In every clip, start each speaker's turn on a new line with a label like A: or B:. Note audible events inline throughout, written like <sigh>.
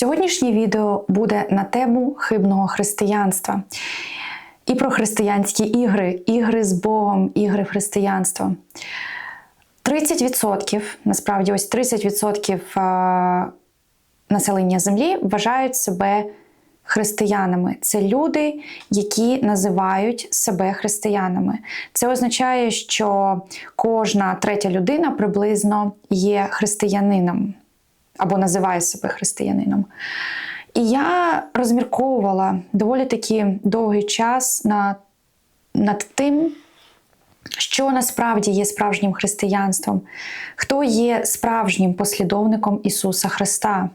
A: Сьогоднішнє відео буде на тему хибного християнства і про християнські ігри, ігри з Богом, ігри в християнство. 30%, насправді, ось 30% е, населення землі вважають себе християнами. Це люди, які називають себе християнами. Це означає, що кожна третя людина приблизно є християнином або називає себе християнином. І я розмірковувала доволі таки довгий час на, над тим, що насправді є справжнім християнством, хто є справжнім послідовником Ісуса Христа.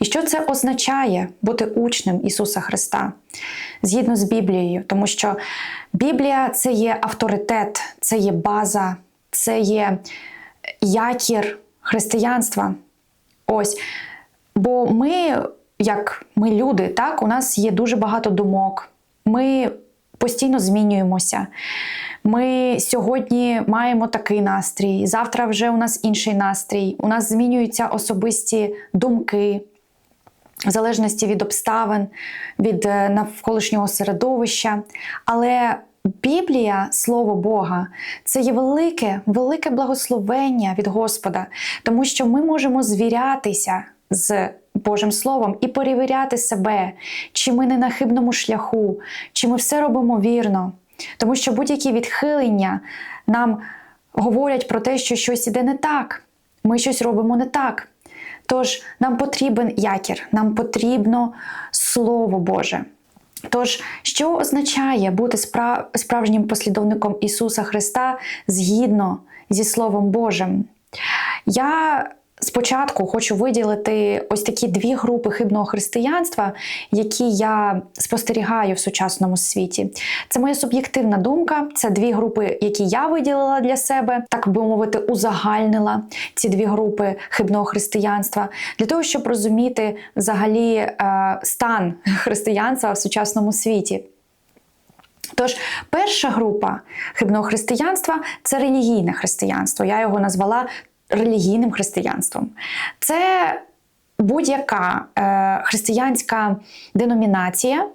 A: І що це означає бути учнем Ісуса Христа згідно з Біблією? Тому що Біблія це є авторитет, це є база, це є якір християнства. Ось. Бо ми, як ми люди, так, у нас є дуже багато думок. Ми постійно змінюємося. Ми сьогодні маємо такий настрій, завтра вже у нас інший настрій. У нас змінюються особисті думки, в залежності від обставин, від е, навколишнього середовища. Але Біблія, Слово Бога, це є велике, велике благословення від Господа, тому що ми можемо звірятися з Божим Словом і перевіряти себе, чи ми не на хибному шляху, чи ми все робимо вірно. Тому що будь-які відхилення нам говорять про те, що щось іде не так, ми щось робимо не так. Тож нам потрібен якір, нам потрібно Слово Боже. Тож, що означає бути справжнім послідовником Ісуса Христа згідно зі Словом Божим? Я Спочатку хочу виділити ось такі дві групи хибного християнства, які я спостерігаю в сучасному світі. Це моя суб'єктивна думка. Це дві групи, які я виділила для себе, так би мовити, узагальнила ці дві групи хибного християнства для того, щоб розуміти взагалі е, стан християнства в сучасному світі. Тож, перша група хибного християнства це релігійне християнство. Я його назвала релігійним християнством. Це будь-яка е, християнська деномінація,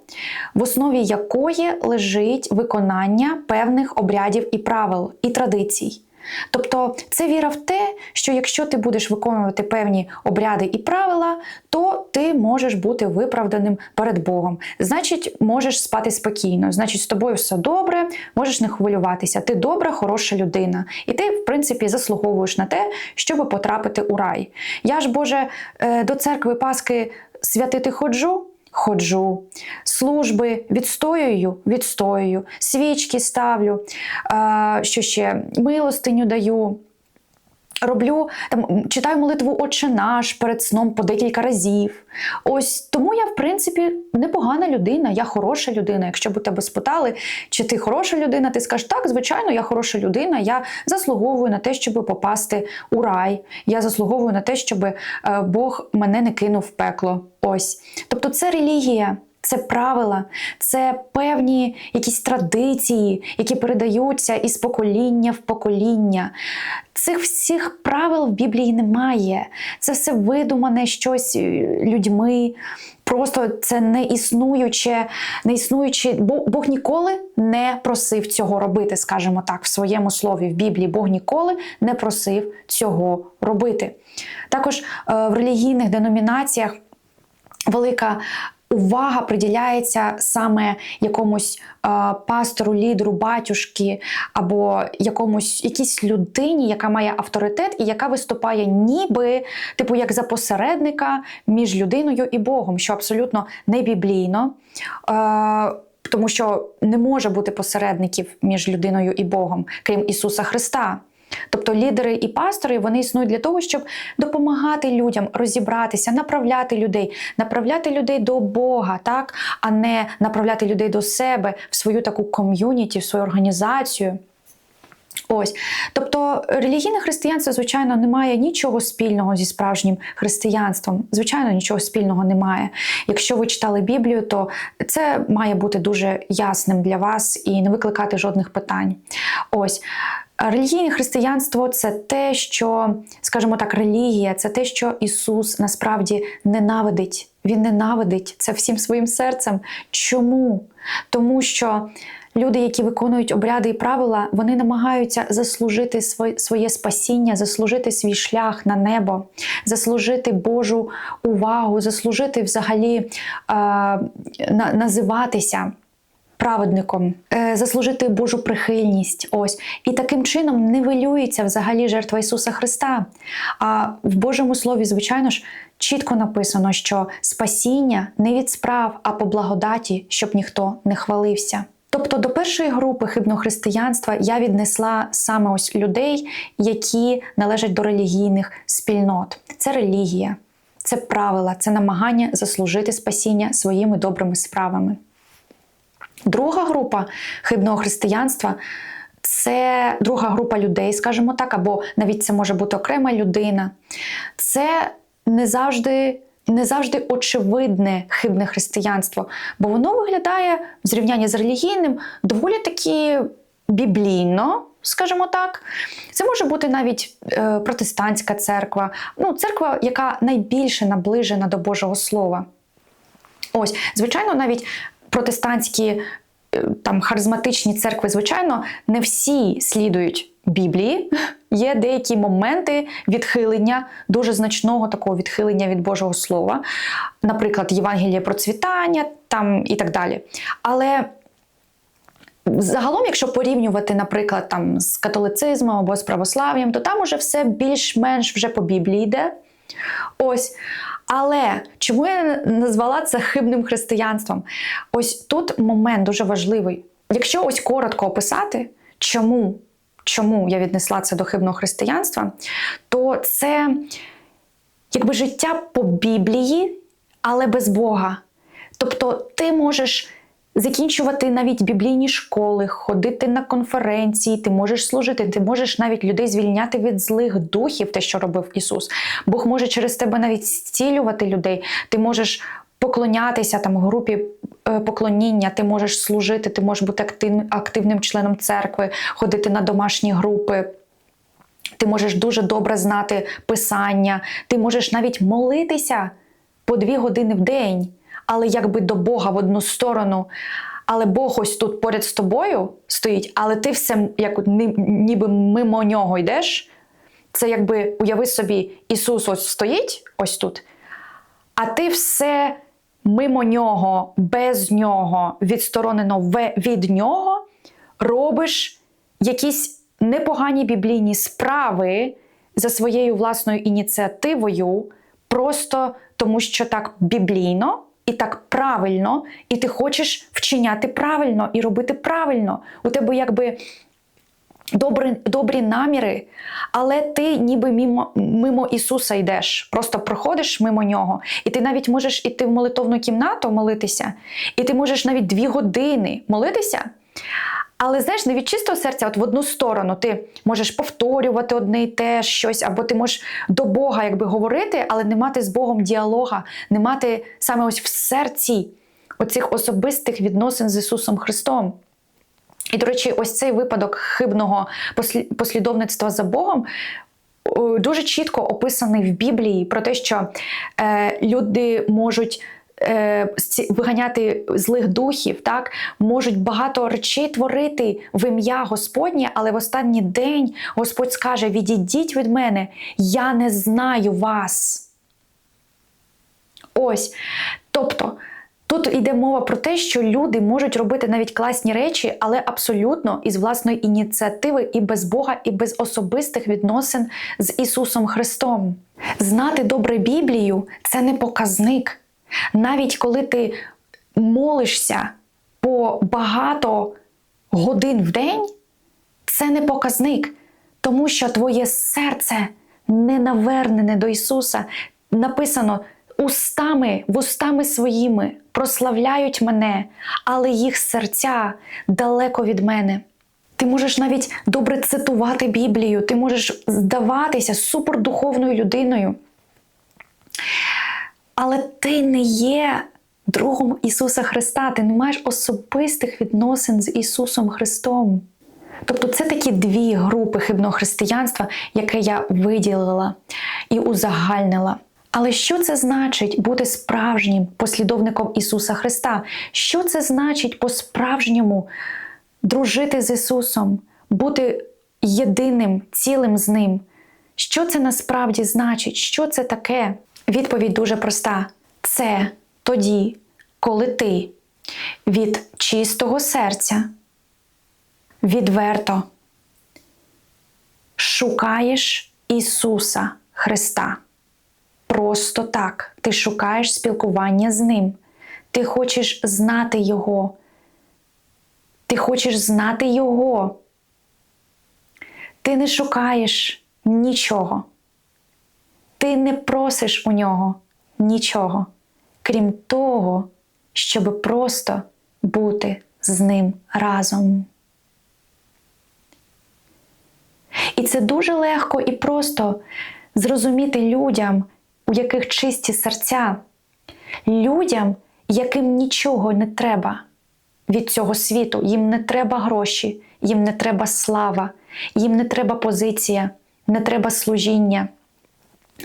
A: в основі якої лежить виконання певних обрядів і правил і традицій. Тобто це віра в те, що якщо ти будеш виконувати певні обряди і правила, то ти можеш бути виправданим перед Богом. Значить, можеш спати спокійно, значить, з тобою все добре, можеш не хвилюватися. Ти добра, хороша людина. І ти, в принципі, заслуговуєш на те, щоб потрапити у рай. Я ж, Боже, е, до церкви Паски святити ходжу ходжу, служби відстоюю, відстоюю, свічки ставлю, що ще милостиню даю. Роблю там, читаю молитву Отче наш перед сном по декілька разів. Ось тому я, в принципі, непогана людина, я хороша людина. Якщо б тебе спитали, чи ти хороша людина, ти скажеш, так, звичайно, я хороша людина, я заслуговую на те, щоб попасти у рай. Я заслуговую на те, щоб е, Бог мене не кинув в пекло. Ось. Тобто це релігія. Це правила, це певні якісь традиції, які передаються із покоління в покоління. Цих всіх правил в Біблії немає. Це все видумане щось е, людьми. Просто це не існуюче, не існуюче, Бог ніколи не просив цього робити, скажімо так, в своєму слові в Біблії Бог ніколи не просив цього робити. Також е, в релігійних деномінаціях велика увага приділяється саме якомусь е, пастору, лідеру, батюшки або якомусь якійсь людині, яка має авторитет і яка виступає, ніби типу як за посередника між людиною і Богом, що абсолютно не біблійно. Е, тому що не може бути посередників між людиною і Богом, крім Ісуса Христа. Тобто лідери і пастори вони існують для того, щоб допомагати людям розібратися, направляти людей, направляти людей до Бога, так, а не направляти людей до себе в свою таку ком'юніті, в свою організацію. Ось, тобто релігійне християнство, звичайно, не має нічого спільного зі справжнім християнством. Звичайно, нічого спільного немає. Якщо ви читали Біблію, то це має бути дуже ясним для вас і не викликати жодних питань. Ось. Релігійне християнство це те, що, скажімо так, релігія, це те, що Ісус насправді ненавидить. Він ненавидить це всім своїм серцем. Чому? Тому що люди, які виконують обряди і правила, вони намагаються заслужити своє спасіння, заслужити свій шлях на небо, заслужити Божу увагу, заслужити взагалі е, називатися праведником, е, заслужити Божу прихильність. Ось і таким чином нивелюється взагалі жертва Ісуса Христа. А в Божому Слові, звичайно ж, чітко написано, що спасіння не від справ, а по благодаті, щоб ніхто не хвалився. Тобто до першої групи хибного християнства я віднесла саме ось людей, які належать до релігійних спільнот. Це релігія, це правила, це намагання заслужити спасіння своїми добрими справами. Друга група хибного християнства це друга група людей, скажімо так, або навіть це може бути окрема людина. Це не завжди. Не завжди очевидне хибне християнство, бо воно виглядає в зрівнянні з релігійним доволі таки біблійно, скажімо так. Це може бути навіть е, протестантська церква, ну, церква, яка найбільше наближена до Божого Слова. Ось, звичайно, навіть протестантські е, там харизматичні церкви, звичайно, не всі слідують Біблії. <laughs> Є деякі моменти відхилення, дуже значного такого відхилення від Божого Слова, наприклад, Євангеліє процвітання там і так далі. Але загалом, якщо порівнювати, наприклад, там з католицизмом або з православ'ям, то там уже все більш-менш вже по Біблії йде. Ось. Але чому я назвала це хибним християнством? Ось тут момент дуже важливий. Якщо ось коротко описати, чому чому я віднесла це до хибного християнства, то це якби життя по Біблії, але без Бога. Тобто ти можеш закінчувати навіть біблійні школи, ходити на конференції, ти можеш служити, ти можеш навіть людей звільняти від злих духів, те, що робив Ісус. Бог може через тебе навіть зцілювати людей, ти можеш поклонятися там групі поклоніння, ти можеш служити, ти можеш бути активним, активним членом церкви, ходити на домашні групи. Ти можеш дуже добре знати писання, ти можеш навіть молитися по дві години в день але якби до Бога в одну сторону. Але Бог ось тут поряд з тобою стоїть, але ти все як ніби мимо нього йдеш. Це якби уяви собі, Ісус ось стоїть ось тут, а ти все мимо нього, без нього, відсторонено від нього, робиш якісь непогані біблійні справи за своєю власною ініціативою, просто тому що так біблійно і так правильно, і ти хочеш вчиняти правильно і робити правильно. У тебе якби добрі добрі наміри, але ти ніби мимо, мимо Ісуса йдеш, просто проходиш мимо нього. І ти навіть можеш іти в молитовну кімнату молитися, і ти можеш навіть дві години молитися. Але знаєш, не від чистого серця, от в одну сторону ти можеш повторювати одне і те щось, або ти можеш до Бога якби говорити, але не мати з Богом діалога, не мати саме ось в серці оцих особистих відносин з Ісусом Христом. І, до речі, ось цей випадок хибного послідовництва за Богом. Дуже чітко описаний в Біблії про те, що е, люди можуть Е, виганяти злих духів, так можуть багато речей творити в ім'я Господнє, але в останній день Господь скаже: Відійдіть від мене, я не знаю вас. Ось. Тобто. Тут йде мова про те, що люди можуть робити навіть класні речі, але абсолютно із власної ініціативи і без Бога, і без особистих відносин з Ісусом Христом. Знати добре Біблію це не показник. Навіть коли ти молишся по багато годин в день, це не показник, тому що твоє серце не навернене до Ісуса. Написано устами, вустами своїми прославляють мене, але їх серця далеко від мене. Ти можеш навіть добре цитувати Біблію, ти можеш здаватися супердуховною людиною. Але ти не є другом Ісуса Христа, ти не маєш особистих відносин з Ісусом Христом. Тобто це такі дві групи хибного християнства, яке я виділила і узагальнила. Але що це значить бути справжнім послідовником Ісуса Христа? Що це значить по-справжньому дружити з Ісусом, бути єдиним, цілим з Ним? Що це насправді значить? Що це таке? Відповідь дуже проста: це тоді, коли ти від чистого серця відверто шукаєш Ісуса Христа. Просто так. Ти шукаєш спілкування з Ним. Ти хочеш знати Його. Ти хочеш знати Його. Ти не шукаєш нічого. Ти не просиш у нього нічого, крім того, щоб просто бути з ним разом. І це дуже легко і просто зрозуміти людям, у яких чисті серця, людям, яким нічого не треба від цього світу, їм не треба гроші, їм не треба слава, їм не треба позиція, не треба служіння,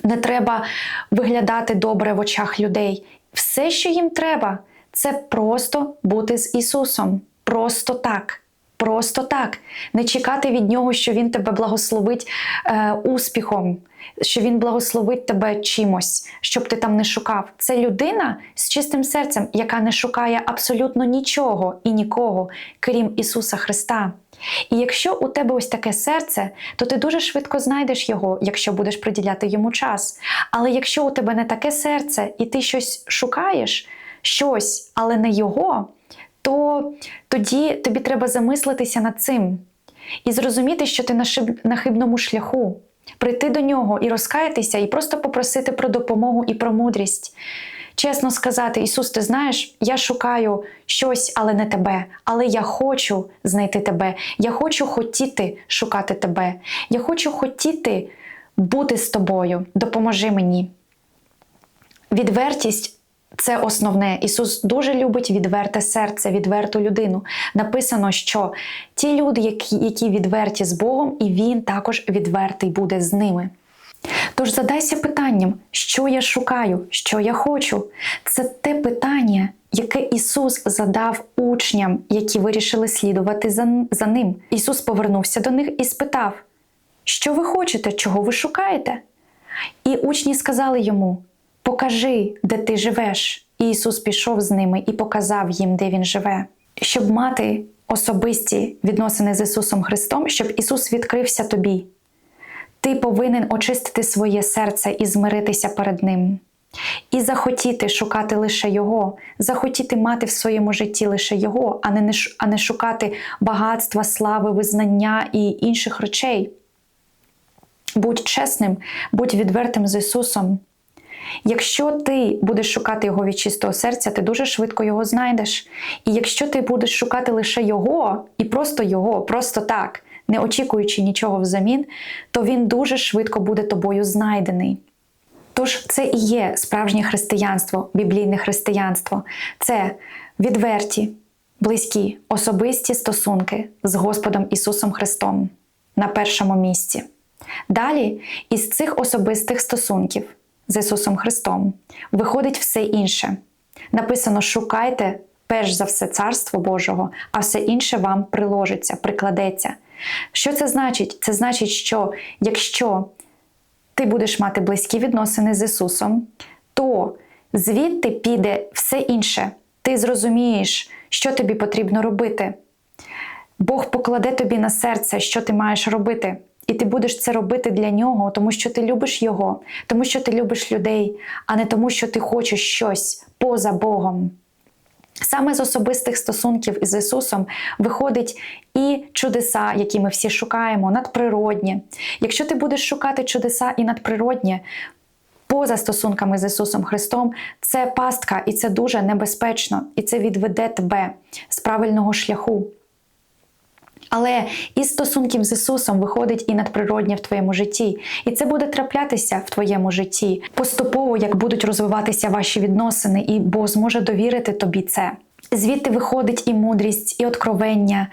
A: не треба виглядати добре в очах людей. Все, що їм треба, це просто бути з Ісусом. Просто так. Просто так, не чекати від нього, що він тебе благословить е, успіхом, що він благословить тебе чимось, щоб ти там не шукав. Це людина з чистим серцем, яка не шукає абсолютно нічого і нікого, крім Ісуса Христа. І якщо у тебе ось таке серце, то ти дуже швидко знайдеш його, якщо будеш приділяти йому час. Але якщо у тебе не таке серце, і ти щось шукаєш, щось, але не його то тоді тобі треба замислитися над цим і зрозуміти, що ти на, хибному шляху, прийти до нього і розкаятися, і просто попросити про допомогу і про мудрість. Чесно сказати, Ісус, ти знаєш, я шукаю щось, але не тебе. Але я хочу знайти тебе. Я хочу хотіти шукати тебе. Я хочу хотіти бути з тобою. Допоможи мені. Відвертість це основне. Ісус дуже любить відверте серце, відверту людину. Написано, що ті люди, які, які відверті з Богом, і Він також відвертий буде з ними. Тож задайся питанням, що я шукаю, що я хочу. Це те питання, яке Ісус задав учням, які вирішили слідувати за, за ним. Ісус повернувся до них і спитав: Що ви хочете, чого ви шукаєте? І учні сказали йому: Покажи, де ти живеш. І Ісус пішов з ними і показав їм, де Він живе. Щоб мати особисті відносини з Ісусом Христом, щоб Ісус відкрився тобі. Ти повинен очистити своє серце і змиритися перед Ним. І захотіти шукати лише Його, захотіти мати в своєму житті лише Його, а не, а не шукати багатства, слави, визнання і інших речей. Будь чесним, будь відвертим з Ісусом. Якщо ти будеш шукати його від чистого серця, ти дуже швидко його знайдеш. І якщо ти будеш шукати лише його, і просто його, просто так, не очікуючи нічого взамін, то він дуже швидко буде тобою знайдений. Тож це і є справжнє християнство, біблійне християнство це відверті, близькі, особисті стосунки з Господом Ісусом Христом на першому місці. Далі із цих особистих стосунків з Ісусом Христом, виходить все інше. Написано: шукайте перш за все Царство Божого, а все інше вам приложиться, прикладеться. Що це значить? Це значить, що якщо ти будеш мати близькі відносини з Ісусом, то звідти піде все інше. Ти зрозумієш, що тобі потрібно робити. Бог покладе тобі на серце, що ти маєш робити. І ти будеш це робити для нього, тому що ти любиш його, тому що ти любиш людей, а не тому, що ти хочеш щось поза Богом. Саме з особистих стосунків із Ісусом виходить і чудеса, які ми всі шукаємо, надприродні. Якщо ти будеш шукати чудеса і надприродні поза стосунками з Ісусом Христом, це пастка, і це дуже небезпечно, і це відведе тебе з правильного шляху. Але із стосунків з Ісусом виходить і надприроднє в твоєму житті. І це буде траплятися в твоєму житті поступово, як будуть розвиватися ваші відносини, і Бог зможе довірити тобі це. Звідти виходить і мудрість, і откровення,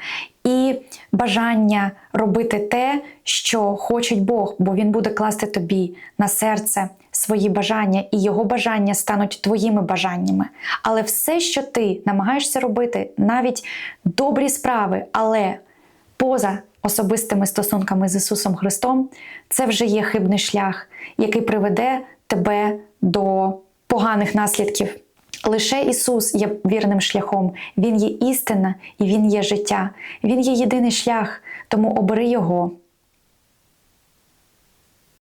A: і бажання робити те, що хоче Бог, бо Він буде класти тобі на серце свої бажання, і його бажання стануть твоїми бажаннями. Але все, що ти намагаєшся робити, навіть добрі справи, але поза особистими стосунками з Ісусом Христом, це вже є хибний шлях, який приведе тебе до поганих наслідків. Лише Ісус є вірним шляхом, Він є істина і Він є життя. Він є єдиний шлях, тому обери Його.